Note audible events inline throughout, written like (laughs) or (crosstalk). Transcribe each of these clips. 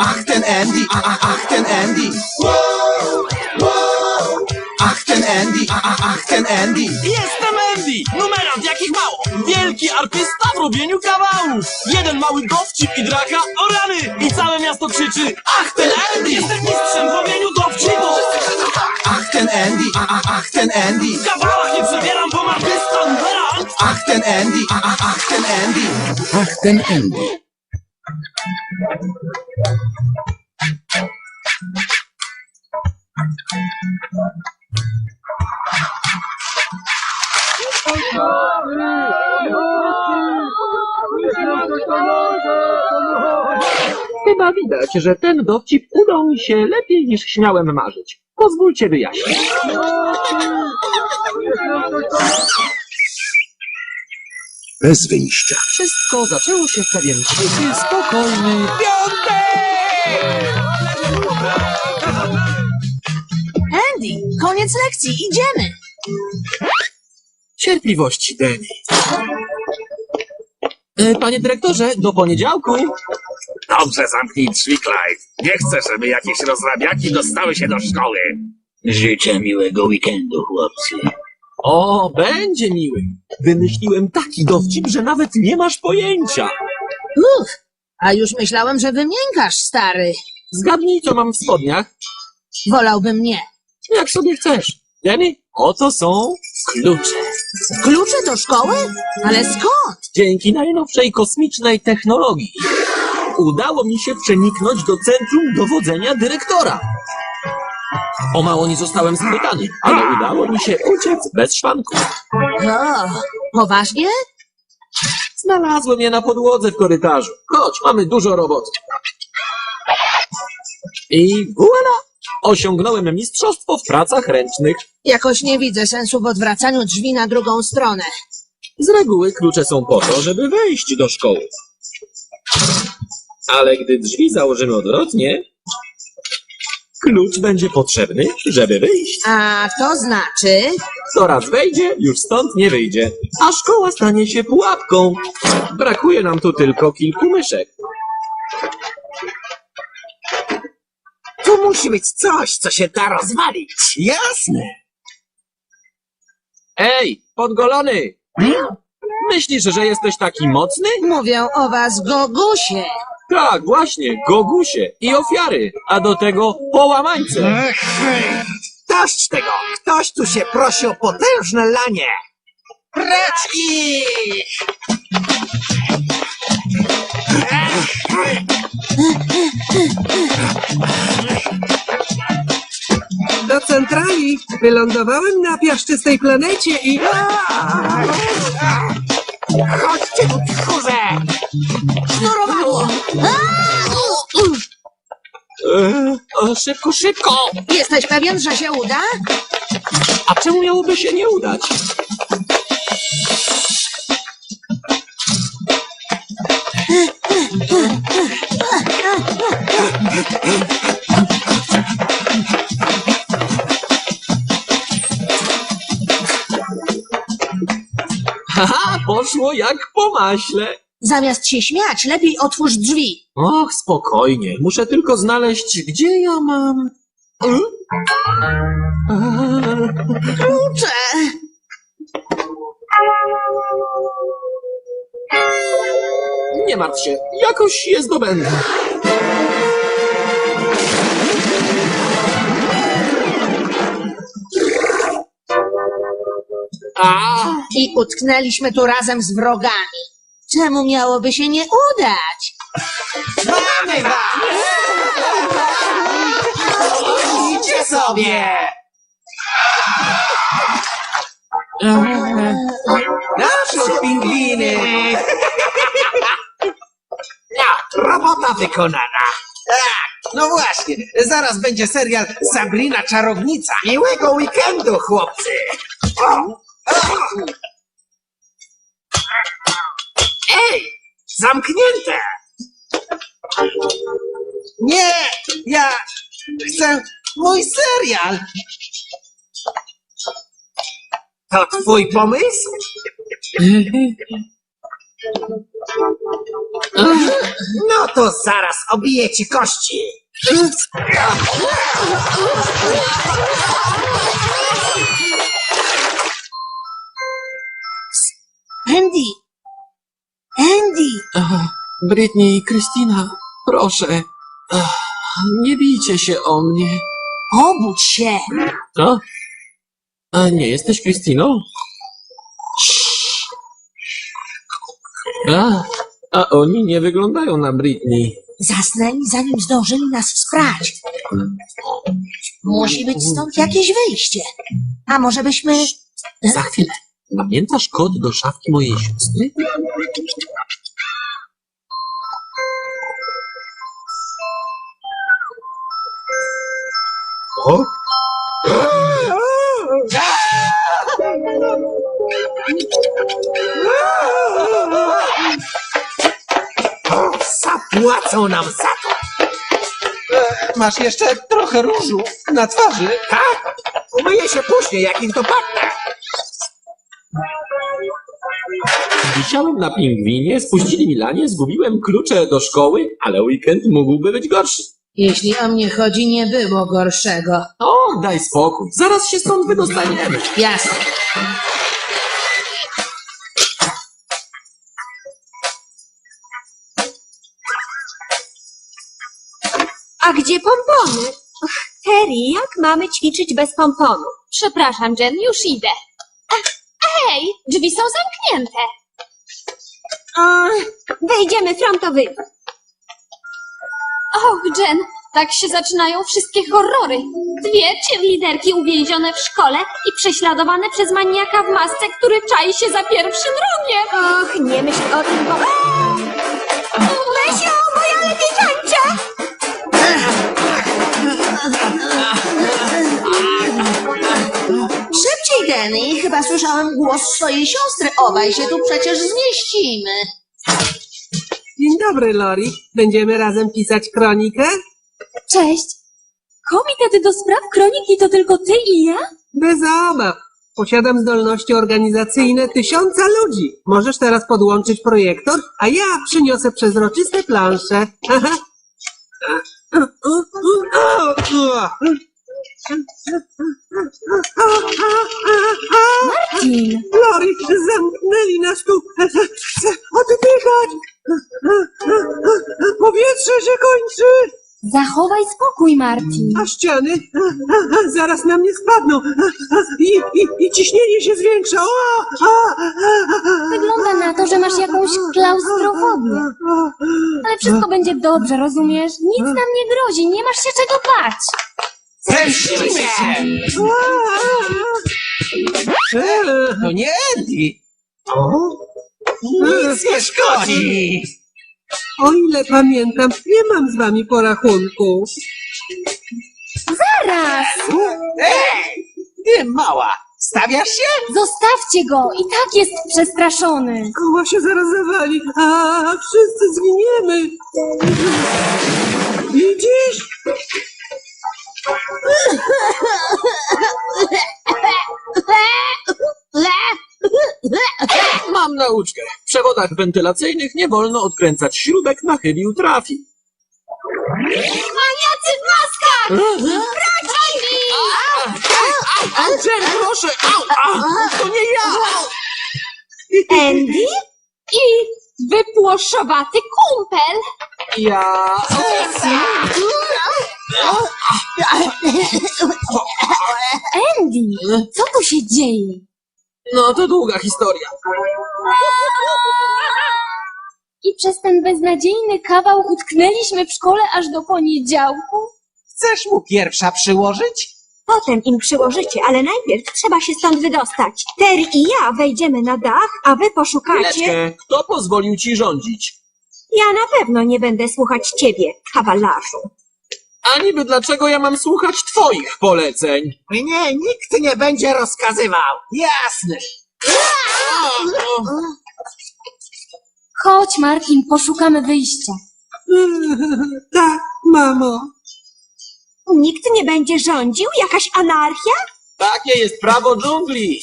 Ach, ten Andy, a, a, ach, ten Andy. Ach, ten Andy, a, a, ach, ten Andy. Jestem Andy! Numerant jakich mało! Wielki artysta w robieniu kawałów! Jeden mały dowcip i draka o rany! I całe miasto krzyczy Ach ten Andy! Jestem mistrzem w robieniu dowcipów! Ach, ten Andy, a, a, ach, ten Andy. W kawałach nie przebieram, bo artysta numerant! Ach, ten Andy, a, a, ach, ten Andy. Ach, ten Andy. Chyba widać, że ten dowcip udał mi się lepiej niż śmiałem marzyć. Pozwólcie wyjaśnić. Bez wyjścia. Wszystko zaczęło się w pewien cichy, spokojny Andy, koniec lekcji, idziemy. cierpliwości, Danny. E, Panie dyrektorze, do poniedziałku. Dobrze, zamknij drzwi, Clyde. Nie chcę, żeby jakieś rozrabiaki dostały się do szkoły. Życzę miłego weekendu, chłopcy. O, będzie miły. Wymyśliłem taki dowcip, że nawet nie masz pojęcia. Uff, a już myślałem, że wymiękasz, stary. Zgadnij, co mam w spodniach. Wolałbym nie. Jak sobie chcesz. Danny, oto są klucze. Klucze do szkoły? Ale skąd? Dzięki najnowszej kosmicznej technologii udało mi się przeniknąć do centrum dowodzenia dyrektora. O mało nie zostałem schwytany, ale udało mi się uciec bez szwanków. O, poważnie? Znalazłem je na podłodze w korytarzu. Chodź, mamy dużo roboty. I voilà! Osiągnąłem mistrzostwo w pracach ręcznych. Jakoś nie widzę sensu w odwracaniu drzwi na drugą stronę. Z reguły klucze są po to, żeby wejść do szkoły. Ale gdy drzwi założymy odwrotnie, klucz będzie potrzebny, żeby wyjść. A to znaczy... Kto raz wejdzie, już stąd nie wyjdzie, a szkoła stanie się pułapką. Brakuje nam tu tylko kilku myszek. Tu musi być coś, co się da rozwalić. Jasne. Ej, podgolony! Myślisz, że jesteś taki mocny? Mówią o was gogusie. Tak, właśnie, gogusie i ofiary, a do tego połamańce. Dość tego. Ktoś tu się prosi o potężne lanie. Precz ich! Do centrali. Wylądowałem na piaszczystej planecie i... Chodźcie tu, tchórze! Sznurowało. O, szybko, szybko! Jesteś pewien, że się uda? A czemu miałoby się nie udać? Haha, poszło jak po maśle. Zamiast się śmiać, lepiej otwórz drzwi. Och, spokojnie. Muszę tylko znaleźć, gdzie ja mam. Hmm? Klucze. Nie martw się, jakoś je zdobędę. A, I utknęliśmy tu razem z wrogami. Czemu miałoby się nie udać? Mamy was! Idźcie sobie! Naprzód, pingwiny! No, robota wykonana. Tak, no właśnie, zaraz będzie serial Sabrina Czarownica. Miłego weekendu, chłopcy! Ej, zamknięte! Nie, ja chcę mój serial. To twój pomysł? No to zaraz obiję ci kości. Andy! Britney i Krystyna, proszę. Nie bijcie się o mnie. Obudź się! A? A nie jesteś Krystyną? A, a oni nie wyglądają na Britney. Zasnęli, zanim zdążyli nas sprać. Musi być stąd jakieś wyjście. A może byśmy... Za chwilę. Pamiętasz kod do szafki mojej siostry? O, Zapłacą nam za to. Masz jeszcze trochę różu na twarzy. Tak? Umyję się później, jak ich dopadnę. Wisiałem na pingwinie, spuścili mi lanie, zgubiłem klucze do szkoły, ale weekend mógłby być gorszy. Jeśli o mnie chodzi, nie było gorszego. O, daj spokój. Zaraz się stąd wydostaniemy. Jasne. A gdzie pompony? Och, Terry, jak mamy ćwiczyć bez pomponu? Przepraszam, Jen, już idę. Hej, drzwi są zamknięte. A, wejdziemy frontowy. Och, Jen, tak się zaczynają wszystkie horrory. Dwie liderki uwięzione w szkole i prześladowane przez maniaka w masce, który czai się za pierwszym rogiem. Och, nie myśl o tym, bo... Lesio, moja lepieczańcia! Szybciej, Denny. Chyba słyszałem głos swojej siostry. Obaj się tu przecież zmieścimy. Dzień dobry, Lori. Będziemy razem pisać kronikę? Cześć. Komitet do spraw kroniki to tylko ty i ja? Bez obaw. Posiadam zdolności organizacyjne tysiąca ludzi. Możesz teraz podłączyć projektor, a ja przyniosę przezroczyste plansze. (laughs) (laughs) Aha. Martin. Lori, zamknęli nas tu. Chcę oddychać. Powietrze się kończy, Zachowaj spokój, Martin. a ściany zaraz na mnie spadną. I, i, i ciśnienie się zwiększa. O, Wygląda na to, że masz jakąś klaustrofobię. Ale wszystko będzie dobrze, rozumiesz? Nic nam nie grozi, nie masz się czego bać. Się. To nie Andy. Nic nie szkodzi. O ile pamiętam, nie mam z wami porachunku. Zaraz! Ej, ty mała, stawiasz się? Zostawcie go! I tak jest przestraszony. Koła się zaraz zawali, a wszyscy zginiemy. Widzisz? Mam nauczkę. W przewodach wentylacyjnych nie wolno odkręcać śrubek na chybił trafi. Maniacy w maskach! Angel, proszę! Au, au, to nie ja! Andy? I wypłoszowaty kumpel! Ja... Andy, co tu się dzieje? No to długa historia. I przez ten beznadziejny kawał utknęliśmy w szkole aż do poniedziałku? Chcesz mu pierwsza przyłożyć? Potem im przyłożycie, ale najpierw trzeba się stąd wydostać. Terry i ja wejdziemy na dach, a wy poszukacie... Chwileczkę, kto pozwolił ci rządzić? Ja na pewno nie będę słuchać ciebie, kawalarzu. A niby dlaczego ja mam słuchać twoich poleceń? Nie, nikt nie będzie rozkazywał. Jasne. Chodź, Martin, poszukamy wyjścia. (laughs) Tak, mamo. Nikt nie będzie rządził? Jakaś anarchia? Takie jest prawo dżungli.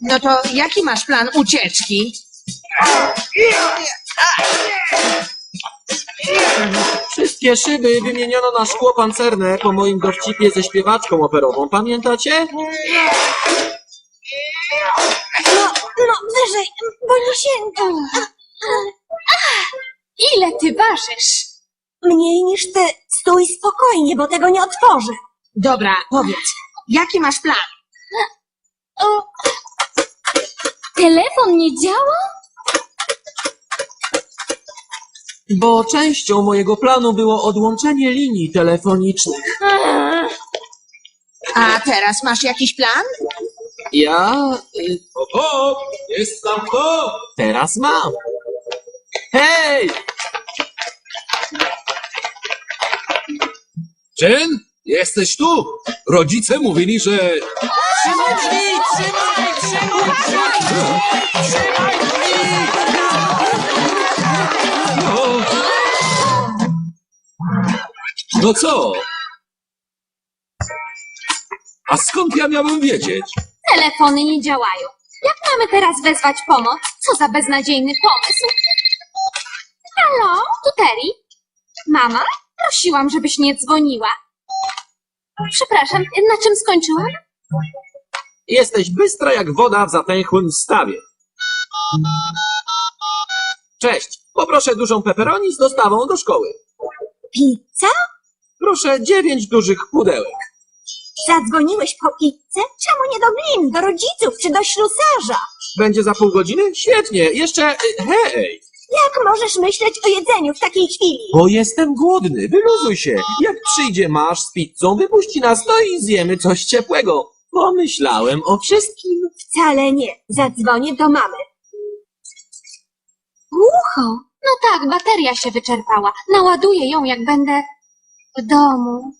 No to jaki masz plan ucieczki? Wszystkie szyby wymieniono na szkło pancerne po moim dowcipie ze śpiewaczką operową. Pamiętacie? No, no, wyżej, bo nie sięgam. Ile ty ważysz? Mniej niż ty. Stój spokojnie, bo tego nie otworzę. Dobra, powiedz, jaki masz plan? O, telefon nie działa? Bo częścią mojego planu było odłączenie linii telefonicznych. A teraz masz jakiś plan? Ja... Y, o, o, jest tam kto? Teraz mam. Hej! Jen, jesteś tu? Rodzice mówili, że... Trzymaj drzwi! Trzymaj! Trzymaj! Trzymaj! Trzymaj drzwi! No co? A skąd ja miałem wiedzieć? telefony nie działają. Jak mamy teraz wezwać pomoc? Co za beznadziejny pomysł. Halo, tu Terry. Mama? Prosiłam, żebyś nie dzwoniła. Przepraszam, na czym skończyłam? Jesteś bystra jak woda w zatęchłym stawie. Cześć. Poproszę dużą pepperoni z dostawą do szkoły. Pizza? Proszę dziewięć dużych pudełek. Zadzwoniłeś po pizzę? Czemu nie do glin, do rodziców czy do ślusarza? Będzie za pół godziny? Świetnie. Jeszcze... y, Hej! Jak możesz myśleć o jedzeniu w takiej chwili? Bo jestem głodny. Wyluzuj się. Jak przyjdzie masz z pizzą, wypuści nas, no i zjemy coś ciepłego. Pomyślałem o wszystkim. Wcale nie. Zadzwonię do mamy. Głucho. No tak, bateria się wyczerpała. Naładuję ją, jak będę w domu.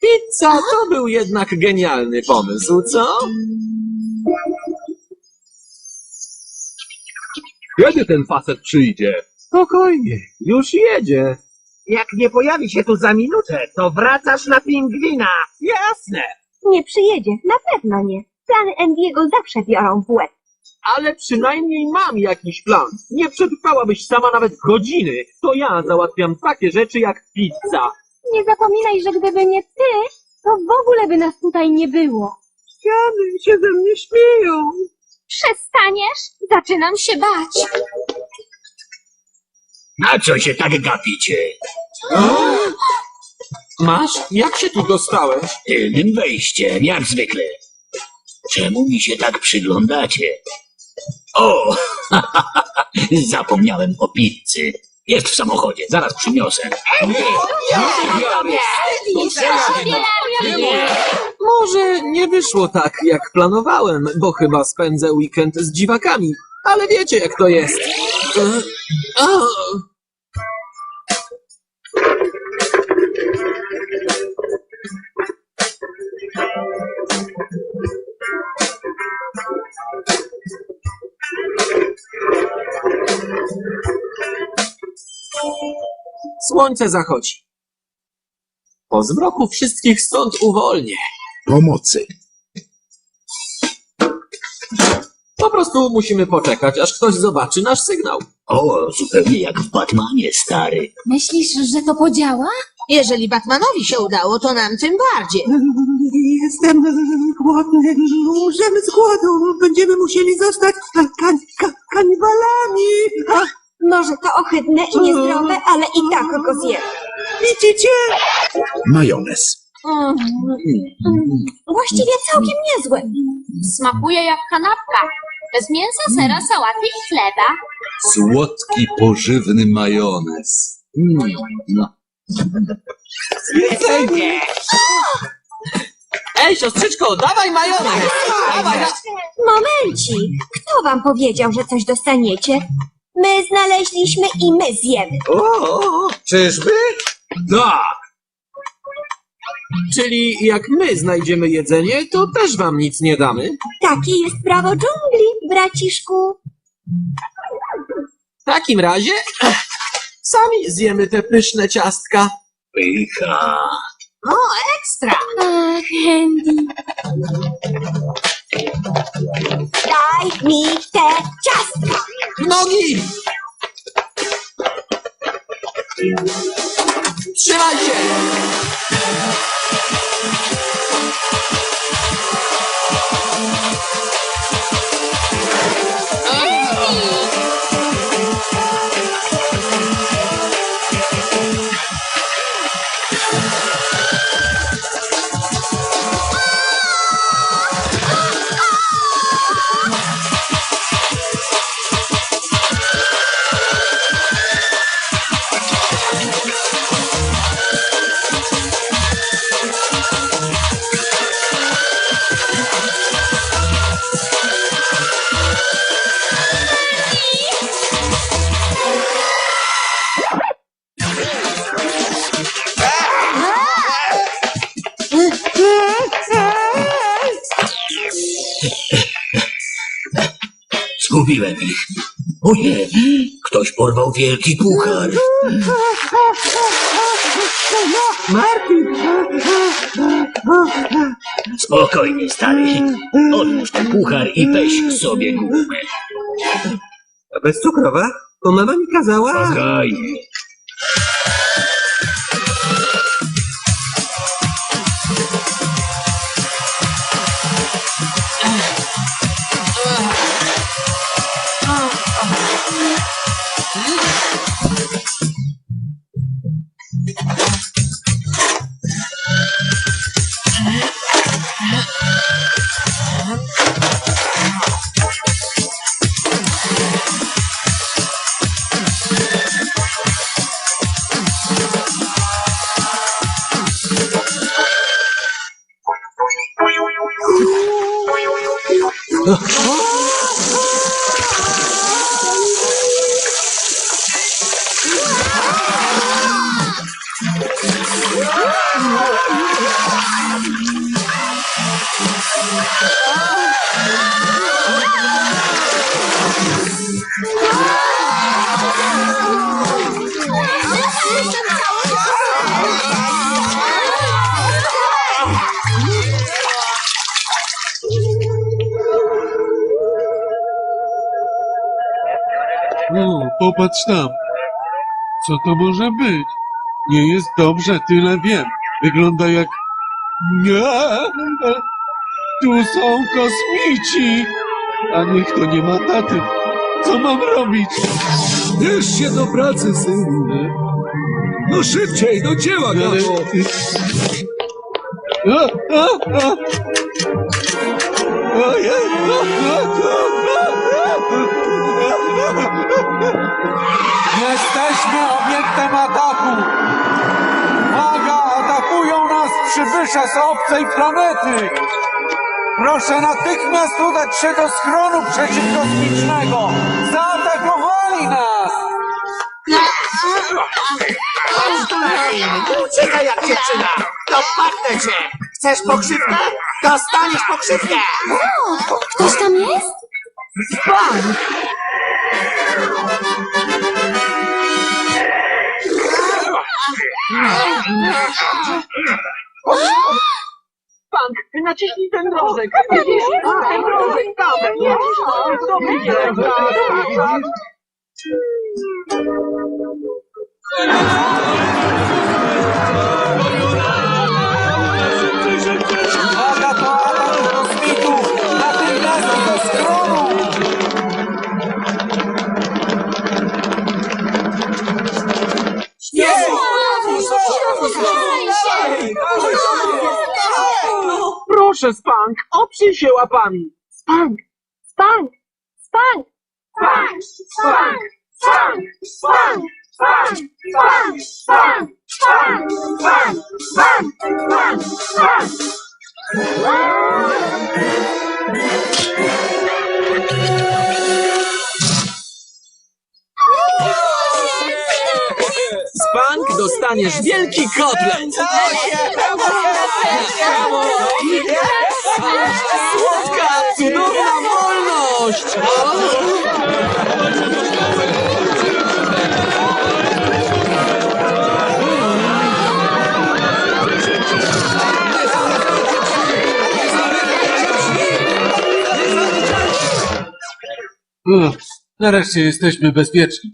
Pizza to był jednak genialny pomysł, co? Kiedy ten facet przyjdzie? Spokojnie, już jedzie. Jak nie pojawi się tu za minutę, to wracasz na pingwina. Jasne. Nie przyjedzie. Na pewno nie. Plany Andiego zawsze biorą w łeb. Ale przynajmniej mam jakiś plan. Nie przetrwałabyś sama nawet godziny. To ja załatwiam takie rzeczy jak pizza. Nie zapominaj, że gdyby nie ty, to w ogóle by nas tutaj nie było. Ściany się ze mnie śmieją. Przestaniesz? Zaczynam się bać. Na co się tak gapicie? Masz? Jak się tu dostałeś? Tylnym wejściem, jak zwykle. Czemu mi się tak przyglądacie? O! (laughs) Zapomniałem o pizzy. Jest w samochodzie, zaraz przyniosę. Może nie wyszło tak, jak planowałem, bo chyba spędzę weekend z dziwakami. Ale wiecie, jak to jest. E, Słońce zachodzi. Po zmroku wszystkich stąd uwolnię. Pomocy. Po prostu musimy poczekać, aż ktoś zobaczy nasz sygnał. O, zupełnie jak w Batmanie, stary. Myślisz, że to podziała? Jeżeli Batmanowi się udało, to nam tym bardziej. Jestem głodny. Umrzemy z głodu. Będziemy musieli zostać kan kan kanibalami. Może to ohydne i niezdrowe, ale i tak go zjem. widzicie? Majonez. Mm, Właściwie całkiem niezłe. smakuje jak kanapka. Bez mięsa, sera, sałaty i chleba. Słodki, pożywny majonez. Mm, no. Ej, siostrzyczko, dawaj majonez! Dawaj, da- Momencik. Kto wam powiedział, że coś dostaniecie? My znaleźliśmy i my zjemy. O, czyżby? Tak! Czyli jak my znajdziemy jedzenie, to też wam nic nie damy. Takie jest prawo dżungli, braciszku. W takim razie (laughs) sami zjemy te pyszne ciastka. Pycha. Ekstra. Ach, Andy. Daj mi te ciastka. Nogi! Trzymaj się! Zgubiłem ich. O nie, ktoś porwał wielki puchar. Martin! Spokojnie, stary. Odłóż ten puchar i weź sobie gumę. A bezcukrowa? Bo mama mi kazała... Spokojnie. Popatrz tam. Co to może być? Nie jest dobrze, tyle wiem. Wygląda jak... Nie! Tu są kosmici! A niech to nie ma taty. Co mam robić? Bierz się do pracy, synu. No szybciej, do dzieła, Ale... Gaszo. A, a, a. Ojej! A, a, Jesteśmy obiektem ataku! Uwaga! Atakują nas przybysze z obcej planety! Proszę natychmiast udać się do schronu przeciwkosmicznego! Zaatakowali nas! Uciekaj jak dziewczyna! Dopadnę cię! Chcesz pokrzywkę? Dostaniesz pokrzywkę! Ktoś tam jest? Pan, naciśnij ten drążek. Widzisz? Ten drążek tam. Nie, zdobyj ten drążek. Widzisz? Proszę, Spank, oprzyj się łapami! Spank! Spank! Spank! Spank! Spank! Spank! Spank! Spank! Spank! Spank! Spank! Spank! Spank! Spank! Spank! Spank dostaniesz wielki kotlet! Słodka, cudowna wolność! Uff, nareszcie jesteśmy bezpieczni.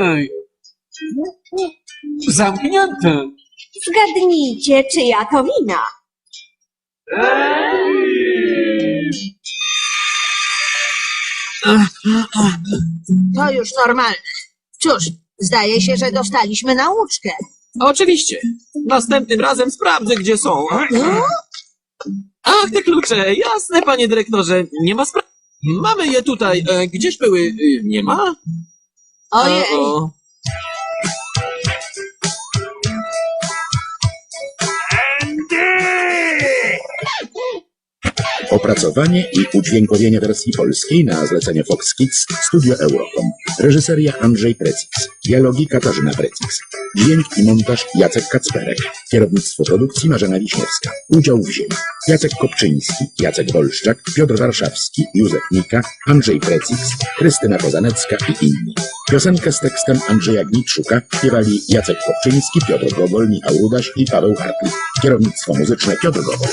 Ej. Zamknięte. Zgadnijcie, czyja to wina. To już normalne. Cóż, zdaje się, że dostaliśmy nauczkę. Oczywiście. Następnym razem sprawdzę, gdzie są. Ach, te klucze. Jasne, panie dyrektorze. Nie ma sprawy. Mamy je tutaj. E, gdzież były? Y, Nie ma? Ojej, Opracowanie i udźwiękowienie wersji polskiej na zlecenie Fox Kids Studio Eurocom. Reżyseria Andrzej Precix. Dialogi Katarzyna Precix. Dźwięk i montaż Jacek Kacperek. Kierownictwo produkcji Marzena Wiśniewska. Udział wzięli Jacek Kopczyński, Jacek Wolszczak, Piotr Warszawski, Józef Nika, Andrzej Precix, Krystyna Kozanecka i inni. Piosenkę z tekstem Andrzeja Gnitrzuka śpiewali Jacek Kopczyński, Piotr Gogol, Michał Rudaś i Paweł Hartlik. Kierownictwo muzyczne Piotr Gogol.